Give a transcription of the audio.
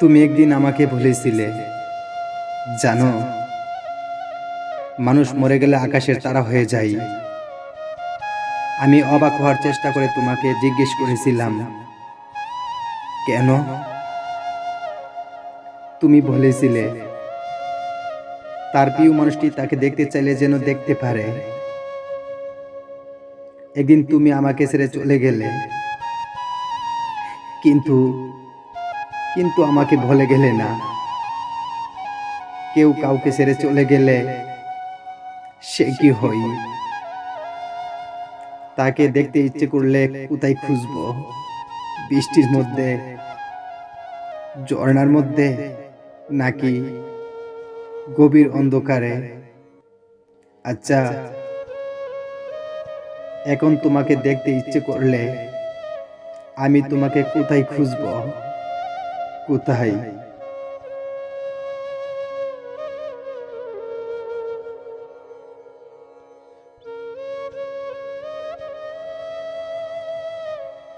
তুমি একদিন আমাকে বলেছিলে, জানো, মানুষ মরে গেলে আকাশের তারা হয়ে যায়। আমি অবাক হওয়ার চেষ্টা করে তোমাকে জিজ্ঞেস করেছিলাম, কেন? তুমি বলেছিলে, তার প্রিয় মানুষটি তাকে দেখতে চাইলে যেন দেখতে পারে। একদিন তুমি আমাকে ছেড়ে চলে গেলে, কিন্তু কিন্তু আমাকে ভুলে গেলে না। কেউ কাউকে ছেড়ে চলে গেলে সে কি হই তাকে দেখতে ইচ্ছে করলে কোথায় খুঁজবো? বৃষ্টির মধ্যে, ঝর্ণার মধ্যে, নাকি গভীর অন্ধকারে? আচ্ছা এখন তোমাকে দেখতে ইচ্ছে করলে আমি তোমাকে কোথায় খুঁজবো? কোথায়